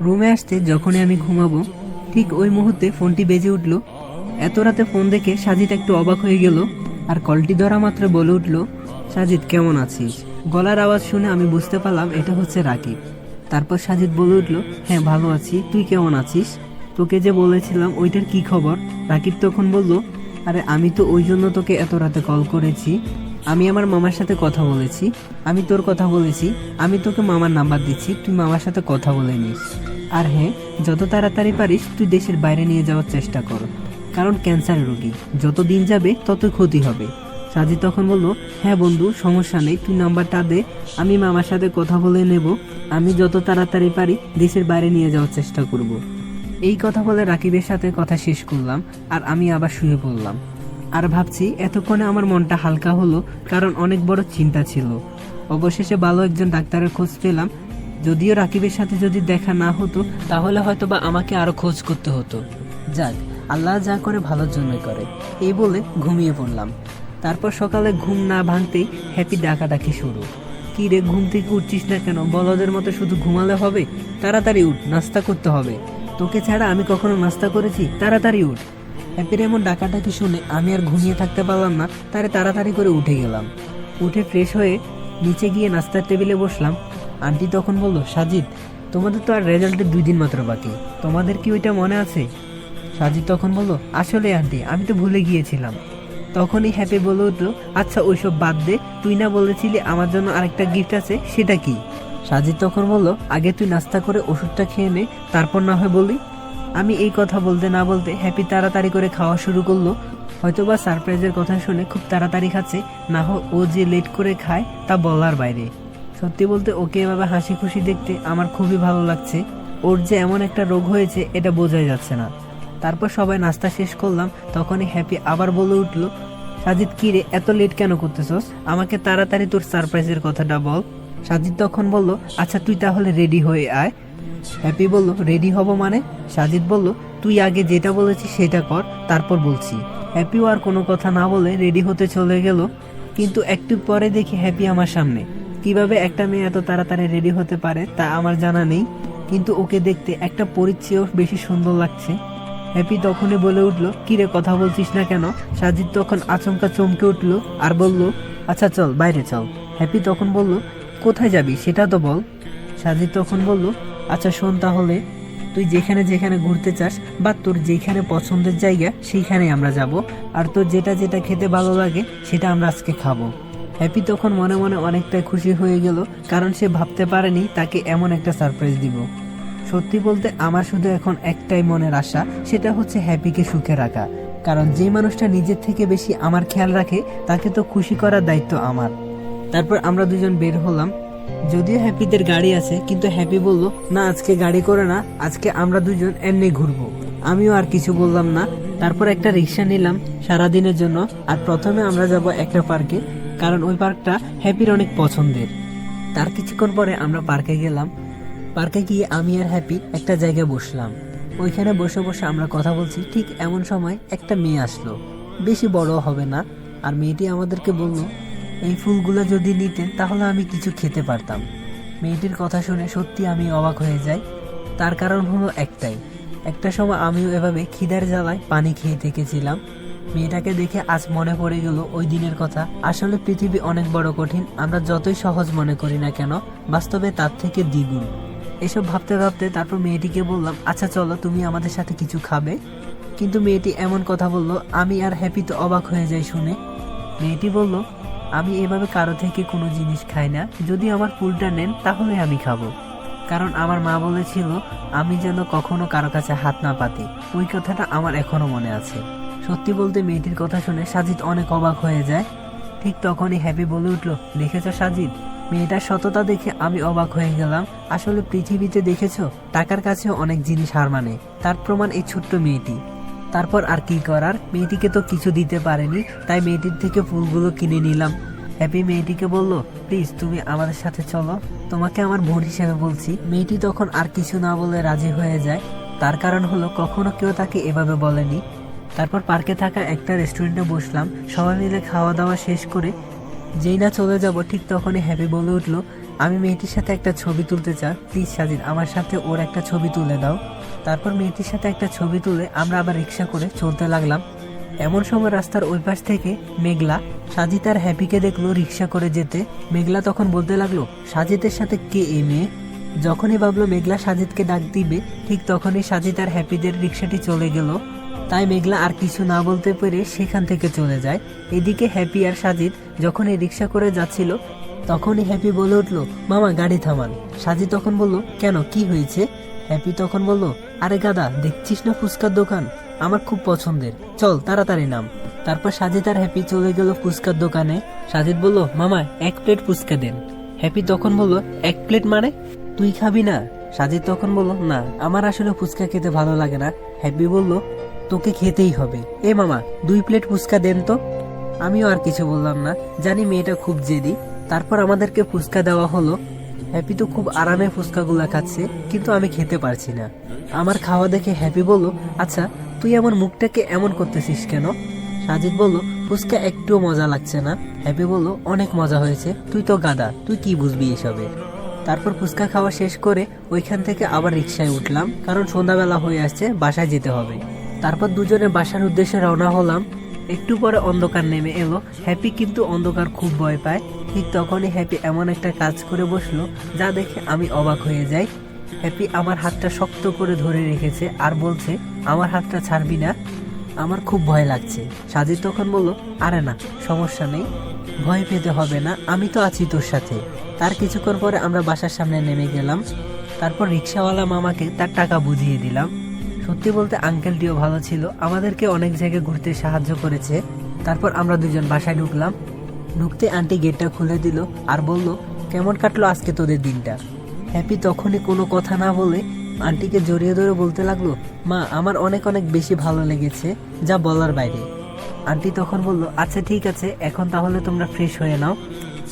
রুমে আসতে যখনই আমি ঘুমাবো, ঠিক ওই মুহূর্তে ফোনটি বেজে উঠল। এত রাতে ফোন দেখে সাজিদ একটু অবাক হয়ে গেল, আর কলটি ধরা মাত্র বলে উঠল, সাজিদ, কেমন আছিস? গলার আওয়াজ শুনে আমি বুঝতে পারলাম এটা হচ্ছে রাকিব। তারপর সাজিদ বলে উঠল হ্যাঁ ভালো আছি। তুই কেমন আছিস? তোকে যে বলেছিলাম, ওইটার কি খবর? রাকিব তখন বলল, আরে, আমি তো ওই জন্য তোকে এত রাতে কল করেছি। আমি আমার মামার সাথে কথা বলেছি। আমি তোর কথা বলেছি। আমি তোকে মামার নাম্বার দিচ্ছি। তুই মামার সাথে কথা বলে নিস। আর হ্যাঁ যত তাড়াতাড়ি পারিস, তুই দেশের বাইরে নিয়ে যাওয়ার চেষ্টা কর। কারণ ক্যান্সার রোগী, যত দিন যাবে তত ক্ষতি হবে। সাজি তখন বলল হ্যাঁ বন্ধু, সমস্যা নেই, তুই নাম্বারটা দে, আমি মামার সাথে কথা বলে নেব। আমি যত তাড়াতাড়ি পারি, দেশের বাইরে নিয়ে যাওয়ার চেষ্টা করব। এই কথা বলে রাকিবের সাথে কথা শেষ করলাম, আর আমি আবার শুয়ে পড়লাম। আর ভাবছি, এতক্ষণে আমার মনটা হালকা হলো, কারণ অনেক বড় চিন্তা ছিল। অবশেষে ভালো একজন ডাক্তারের খোঁজ পেলাম যদিও রাকিবের সাথে যদি দেখা না হতো, তাহলে হয়তো বা আমাকে আরও খোঁজ করতে হতো। যাক, আল্লাহ যা করে ভালোর জন্যই করে। এই বলে ঘুমিয়ে পড়লাম। তারপর সকালে ঘুম না ভাঙতেই হ্যাপি ডাকাডাকি শুরু। কি রে, ঘুম থেকে উঠছিস না কেন? বলদের মতো শুধু ঘুমালে হবে? তাড়াতাড়ি উঠ, নাস্তা করতে হবে। তোকে ছাড়া আমি কখনো নাস্তা করেছি? তাড়াতাড়ি উঠ। হ্যাপির এমন ডাকাডাকি শুনে আমি আর ঘুমিয়ে থাকতে পারলাম না, তারে তাড়াতাড়ি করে উঠে গেলাম। উঠে ফ্রেশ হয়ে নিচে গিয়ে নাস্তার টেবিলে বসলাম। আন্টি তখন বলল, সাজিদ, তোমাদের তো আর রেজাল্টের দুই দিন মাত্র বাকি। তোমাদের কি ওইটা মনে আছে? সাজিদ তখন বলল, আসলে আন্টি, আমি তো ভুলে গিয়েছিলাম। তখনই হ্যাপি বলে উঠল আচ্ছা ওইসব বাদ দে, তুই না বলেছিলি আমার জন্য আরেকটা গিফট আছে, সেটা কি? সাজিদ তখন বলল, আগে তুই নাস্তা করে ওষুধটা খেয়ে নে, তারপর না হয় বলি। আমি এই কথা বলতে না বলতে হ্যাপি তাড়াতাড়ি করে খাওয়া শুরু করল। হয়তোবা সারপ্রাইজের কথা শুনে খুব তাড়াতাড়ি খাচ্ছে, না হয় ও যে লেট করে খায়, তা বলার বাইরে। সত্যি বলতে ওকে এভাবে হাসি খুশি দেখতে আমার খুবই ভালো লাগছে। ওর যে এমন একটা রোগ হয়েছে, এটা বোঝাই যাচ্ছে না। তারপর সবাই নাস্তা শেষ করলাম, তখনই হ্যাপি আবার বলে উঠল, সাজিদ, কি রে, এত লেট কেন করতেছস? আমাকে তাড়াতাড়ি তোর সারপ্রাইজের কথাটা বল। সাজিদ তখন বলল আচ্ছা তুই তাহলে রেডি হয়ে আয়। হ্যাপি বলল রেডি হব মানে? সাজিদ বলল, তুই আগে যেটা বলেছিস সেটা কর, তারপর বলছি। হ্যাপিও আর কোনো কথা না বলে রেডি হতে চলে গেল, কিন্তু একটু পরে দেখি হ্যাপি আমার সামনে। কীভাবে একটা মেয়ে এত তাড়াতাড়ি রেডি হতে পারে তা আমার জানা নেই, কিন্তু ওকে দেখতে একটা পরিচয়ও বেশি সুন্দর লাগছে। হ্যাপি তখনই বলে উঠল, কিরে, কথা বলছিস না কেন? সাজিদ তখন আচমকা চমকে উঠল আর বলল আচ্ছা চল, বাইরে চল। হ্যাপি তখন বলল, কোথায় যাবি, সেটা তো বল। সাজিদ তখন বলল আচ্ছা শোন তাহলে, তুই যেখানে যেখানে ঘুরতে চাস বা তোর যেখানে পছন্দের জায়গা সেইখানে আমরা যাব। আর তোর যেটা যেটা খেতে ভালো লাগে, সেটা আমরা আজকে খাব। হ্যাপি তখন মনে মনে অনেকটাই খুশি হয়ে গেল, কারণ সে ভাবতে পারেনি তাকে এমন একটা সারপ্রাইজ দিব। সত্যি বলতে আমার শুধু এখন একটাই মনের আশা, সেটা হচ্ছে হ্যাপিকে সুখে রাখা। কারণ যে মানুষটা নিজের থেকে বেশি আমার খেয়াল রাখে, তাকে তো খুশি করার দায়িত্ব আমার। তারপর আমরা দুজন বের হলাম। যদিও হ্যাপিদের গাড়ি আছে, কিন্তু হ্যাপি বলল, না, আজকে গাড়ি করে না, আজকে আমরা দুজন এমনি ঘুরবো। আমিও আর কিছু বললাম না। তারপর একটা রিক্সা নিলাম সারাদিনের জন্য, আর প্রথমে আমরা যাব একটা পার্কে। কারণ ওই পার্কটা হ্যাপির অনেক পছন্দের। তার কিছুক্ষণ পরে আমরা পার্কে গেলাম। পার্কে গিয়ে আমি আর হ্যাপি একটা জায়গায় বসলাম। ওইখানে বসে বসে আমরা কথা বলছি, ঠিক এমন সময় একটা মেয়ে আসলো। বেশি বড় হবে না। আর মেয়েটি আমাদেরকে বলল, এই ফুলগুলো যদি নিতেন তাহলে আমি কিছু খেতে পারতাম। মেয়েটির কথা শুনে সত্যি আমি অবাক হয়ে যাই। তার কারণ হলো একটাই। একটা সময় আমিও এভাবে খিদার জ্বালায় পানি খেয়ে থেকেছিলাম। মেয়েটাকে দেখে আজ মনে পড়ে গেল ওই দিনের কথা। আসলে পৃথিবী অনেক বড় কঠিন, আমরা যতই সহজ মনে করি না কেন, বাস্তবে তার থেকে দ্বিগুণ। এসব ভাবতে ভাবতে তারপর মেয়েটিকে বললাম আচ্ছা চলো, তুমি আমাদের সাথে কিছু খাবে? কিন্তু মেয়েটি এমন কথা বলল, আমি আর হ্যাপি তো অবাক হয়ে যাই শুনে। মেয়েটি বলল, আমি এভাবে কারও থেকে কোনো জিনিস খাই না। যদি আমার ফুলটা নেন, তাহলে আমি খাব। কারণ আমার মা বলেছিল, আমি যেন কখনো কারও কাছে হাত না পাতি। ওই কথাটা আমার এখনও মনে আছে। সত্যি বলতে মেয়েটির কথা শুনে সাজিদ অনেক অবাক হয়ে যায়। ঠিক তখনই হ্যাপি বলে উঠল, দেখেছ সাজিদ? মেয়েটার সততা দেখে আমি অবাক হয়ে গেলাম। আসলে পৃথিবীতে দেখেছ, টাকার কাছেও অনেক জিনিস হার মানে। তার প্রমাণ এই ছোট্ট মেয়েটি। তারপর আর কি করার? মেয়েটিকে তো কিছু দিতে পারেনি, তাই মেয়েটির থেকে ফুলগুলো কিনে নিলাম। হ্যাপি মেয়েটিকে বলল, প্লিজ, তুমি আমাদের সাথে চলো। তোমাকে আমার বোন হিসেবে বলছি। মেয়েটি তখন আর কিছু না বলে রাজি হয়ে যায়। তার কারণ হলো, কখনো কেউ তাকে এভাবে বলেনি। তারপর পার্কে থাকা একটা রেস্টুরেন্টে বসলাম। সবাই মিলে খাওয়া দাওয়া শেষ করে যেই না চলে যাব, ঠিক তখনই হ্যাপি বলে উঠল, আমি মেয়েটির সাথে একটা ছবি তুলতে চা প্লিজ সাজিদ, আমার সাথে ওর একটা ছবি তুলে দাও। তারপর মেয়েটির সাথে একটা ছবি তুলে আমরা আবার রিক্সা করে চলতে লাগলাম। এমন সময় রাস্তার ওই পাশ থেকে মেঘলা সাজিদ আর হ্যাপিকে দেখল রিক্সা করে যেতে। মেঘলা তখন বলতে লাগল, সাজিদের সাথে কে এই মেয়ে? যখনই ভাবলো মেঘলা সাজিদকে ডাক দিবে, ঠিক তখনই সাজিদ আর হ্যাপিদের রিক্সাটি চলে গেল। তাই মেঘলা আর কিছু না বলতে পেরে সেখান থেকে চলে যায়। এদিকে হ্যাপি আর সাজিদ যখন এই রিক্সা করে যাচ্ছিল, তখনই হ্যাপি বলে উঠল, মামা, গাড়ি থামান। সাজিদ তখন বলল, কেন, কি হয়েছে? হ্যাপি তখন বলল, আরে গাদা, দেখছিস না ফুচকার দোকান? আমার খুব পছন্দের। চল, তাড়াতাড়ি নাম। তারপর সাজিদ আর হ্যাপি চলে গেল ফুচকার দোকানে। সাজিদ বলল, মামা, এক প্লেট ফুচকা দেন। হ্যাপি তখন বলল, এক প্লেট মানে? তুই খাবি না। সাজিদ তখন বলল, না, আমার আসলে ফুচকা খেতে ভালো লাগে না। হ্যাপি বলল তোকে খেতেই হবে। এ মামা, দুই প্লেট ফুচকা দেন তো। আমিও আর কিছু বললাম না। জানি মেয়েটা খুব জেদি। তারপর আমাদেরকে ফুচকা দেওয়া হলো। হ্যাপি তো খুব আরামে ফুচকাগুলা খাচ্ছে, কিন্তু আমি খেতে পারছি না। আমার খাওয়া দেখে হ্যাপি বলল আচ্ছা তুই আমার মুখটাকে এমন করতেছিস কেন? সাজিদ বলল, ফুচকা একটুও মজা লাগছে না। হ্যাপি বলল, অনেক মজা হয়েছে। তুই তো গাদা তুই কি বুঝবি এসবের তারপর ফুচকা খাওয়া শেষ করে ওইখান থেকে আবার রিক্সায় উঠলাম, কারণ সন্ধ্যাবেলা হয়ে আসছে, বাসায় যেতে হবে। তারপর দুজনে বাসার উদ্দেশ্যে রওনা হলাম। একটু পরে অন্ধকার নেমে এলো। হ্যাপি কিন্তু অন্ধকার খুব ভয় পায়। ঠিক তখনই হ্যাপি এমন একটা কাজ করে বসল, যা দেখে আমি অবাক হয়ে যাই। হ্যাপি আমার হাতটা শক্ত করে ধরে রেখেছে আর বলছে, আমার হাতটা ছাড়বি না। আমার খুব ভয় লাগছে। সাজিদ তখন বলল, আরে না, সমস্যা নেই। ভয় পেতে হবে না, আমি তো আছি তোর সাথে। তার কিছুক্ষণ পরে আমরা বাসার সামনে নেমে গেলাম। তারপর রিক্সাওয়ালা মামাকে তার টাকা বুঝিয়ে দিলাম। সত্যি বলতে আঙ্কেলটিও ভালো ছিল। আমাদেরকে অনেক জায়গায় ঘুরতে সাহায্য করেছে। তারপর আমরা দুজন বাসায় ঢুকলাম। ঢুকতে আন্টি গেটটা খুলে দিল আর বলল, কেমন কাটলো আজকে তোদের দিনটা? হ্যাপি তখনই কোনো কথা না বলে আন্টিকে জড়িয়ে ধরে বলতে লাগল, মা, আমার অনেক অনেক বেশি ভালো লেগেছে, যা বলার বাইরে। আন্টি তখন বলল আচ্ছা ঠিক আছে, এখন তাহলে তোমরা ফ্রেশ হয়ে নাও।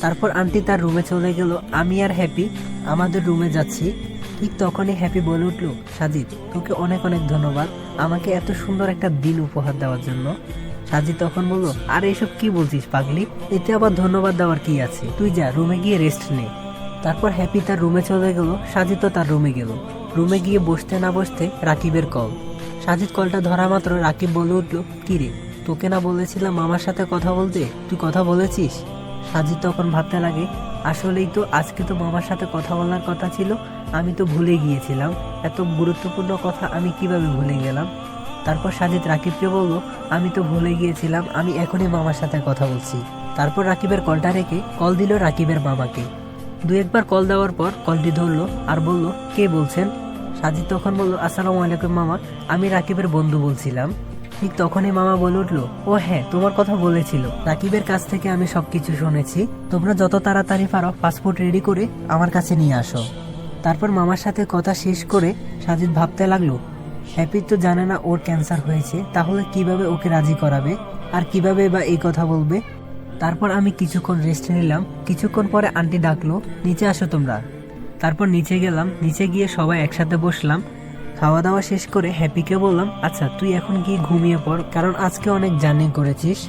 তারপর আন্টি তার রুমে চলে গেল। আমি আর হ্যাপি আমাদের রুমে যাচ্ছি। ঠিক তখনই হ্যাপি বলে উঠল, সাজিদ, তোকে অনেক অনেক ধন্যবাদ। আমাকে এত সুন্দর একটা দিন উপহার দেওয়ার জন্য। সাজিদ তখন বলল, আর, এসব কি বলছিস পাগলি? এতে আবার ধন্যবাদ দেওয়ার কি আছে? তুই যা, রুমে গিয়ে রেস্ট নে। তারপর হ্যাপি তার রুমে চলে গেল, সাজিদ তো তার রুমে গেল। রুমে গিয়ে বসতে না বসতে রাকিবের কল সাজিদ কলটা ধরা মাত্র রাকিব বলে উঠল কিরে তোকে না বলেছিলাম মামার সাথে কথা বলতে? তুই কথা বলেছিস? সাজিদ তখন ভাবতে লাগে, আসলেই তো আজকে তো মামার সাথে কথা বলার কথা ছিল আমি তো ভুলে গিয়েছিলাম। এত গুরুত্বপূর্ণ কথা আমি কীভাবে ভুলে গেলাম? তারপর সাজিদ রাকিবকে বলল, আমি তো ভুলে গিয়েছিলাম, আমি এখনই মামার সাথে কথা বলছি। তারপর রাকিবের কলটা রেখে কল দিল রাকিবের মামাকে। দু একবার কল দেওয়ার পর কলটি ধরলো আর বলল, কে বলছেন? সাজিদ তখন বলল, আসসালামু আলাইকুম মামা, আমি রাকিবের বন্ধু বলছিলাম। ঠিক তখনই মামা বলে উঠল, ও হ্যাঁ তোমার কথা বলেছিল। রাকিবের কাছ থেকে আমি সবকিছু শুনেছি। তোমরা যত তাড়াতাড়ি পারো পাসপোর্ট রেডি করে আমার কাছে নিয়ে আসো। তারপর মামার সাথে কথা শেষ করে সাজিদ ভাবতে লাগল, হ্যাপি তো জানে না ওর ক্যান্সার হয়েছে, তাহলে কীভাবে ওকে রাজি করাবে? আর কীভাবে বা এই কথা বলবে? তারপর আমি কিছুক্ষণ রেস্ট নিলাম। কিছুক্ষণ পরে আন্টি ডাকলো, নিচে আসো তোমরা। তারপর নিচে গেলাম, নিচে গিয়ে সবাই একসাথে বসলাম। খাওয়া দাওয়া শেষ করে হ্যাপিকে বললাম আচ্ছা তুই এখন গিয়ে ঘুমিয়ে পড়, কারণ আজকে অনেক জার্নি করেছিস।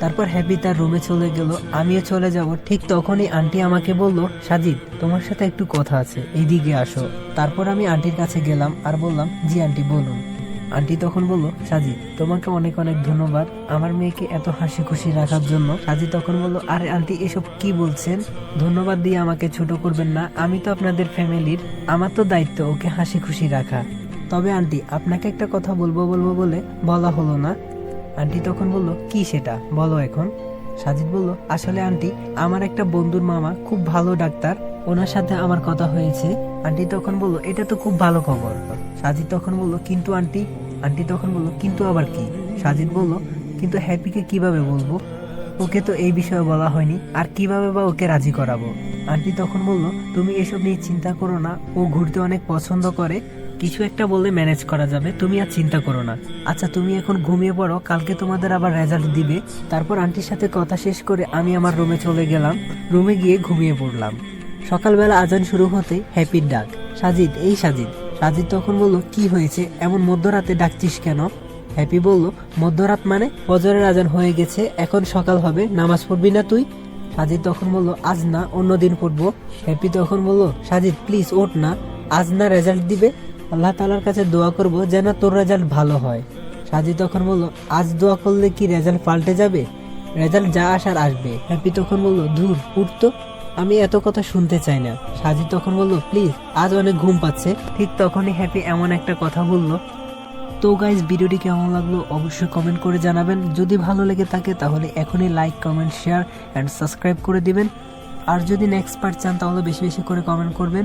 তারপর হ্যাপি তার রুমে চলে গেল। আমিও চলে যাব। ঠিক তখনই আন্টি আমাকে বলল, সাজিদ, তোমার সাথে একটু কথা আছে। এইদিকে আসো। তারপর আমি আন্টির কাছে গেলাম আর বললাম, জি আন্টি, বলুন। আন্টি তখন বলল, সাজিদ, তোমাকে অনেক অনেক ধন্যবাদ। আমার মেয়েকে এত হাসি খুশি রাখার জন্য। সাজিদ তখন বলল, আরে আন্টি, এসব কি বলছেন? ধন্যবাদ দিয়ে আমাকে ছোট করবেন না। আমি তো আপনাদের ফ্যামিলির। আমার তো দায়িত্ব ওকে হাসি খুশি রাখা। তবে আন্টি, আপনাকে একটা কথা বলব বলব বলে বলা হলো না। আন্টি তখন বলল, কি সেটা? বলো এখন। সাজিদ বলল, আসলে আন্টি, আমার একটা বন্ধুর মামা খুব ভালো ডাক্তার। ওনার সাথে আমার কথা হয়েছে। আন্টি তখন বলল, এটা তো খুব ভালো খবর। সাজিদ তখন বলল, কিন্তু আন্টি? আন্টি তখন বলল, কিন্তু আবার কি? সাজিদ বলল, কিন্তু হ্যাপিকে কীভাবে বলব? ওকে তো এই বিষয়ে বলা হয়নি। আর কীভাবে বা ওকে রাজি করাবো? আন্টি তখন বলল, তুমি এসব নিয়ে চিন্তা করো না। ও ঘুরতে অনেক পছন্দ করে। কিছু একটা বললে ম্যানেজ করা যাবে, তুমি আর চিন্তা করো না। আচ্ছা তুমি এখন ঘুমিয়ে পড়ো, কালকে তোমাদের আবার রেজাল্ট দিবে। তারপর আন্টির সাথে কথা শেষ করে আমি আমার রুমে চলে গেলাম রুমে গিয়ে ঘুমিয়ে পড়লাম। সকালবেলা আজান শুরু হতে হ্যাপির ডাক। সাজিদ, এই সাজিদ। সাজিদ তখন বলল, কি হয়েছে? এমন মধ্যরাতে ডাকছিস কেন? হ্যাপি বলল, মধ্যরাত মানে? ফজরের আজান হয়ে গেছে, এখন সকাল হবে, নামাজ পড়বি না তুই? সাজিদ তখন বলল, আজ না অন্য দিন পড়ব। হ্যাপি তখন বলল, সাজিদ প্লিজ ওঠ না। আজ না রেজাল্ট দিবে? আল্লাহ তালার কাছে দোয়া করব যেন তোর রেজাল্ট ভালো হয়। সাজি তখন বলল, আজ দোয়া করলে কি রেজাল্ট পাল্টে যাবে? রেজাল্ট যা আসার আসবে। হ্যাপি তখন বলল, ধুর উঠতো আমি এত কথা শুনতে চাই না। সাজি তখন বলল, প্লিজ, আজ অনেক ঘুম পাচ্ছে। ঠিক তখনই হ্যাপি এমন একটা কথা বলল, তো গাইজ ভিডিওটি কেমন লাগল অবশ্যই কমেন্ট করে জানাবেন। যদি ভালো লেগে থাকে তাহলে এখনই like comment share and subscribe করে দিবেন। আর যদি নেক্সট পার্ট চান তাহলে বেশি বেশি করে কমেন্ট করবেন।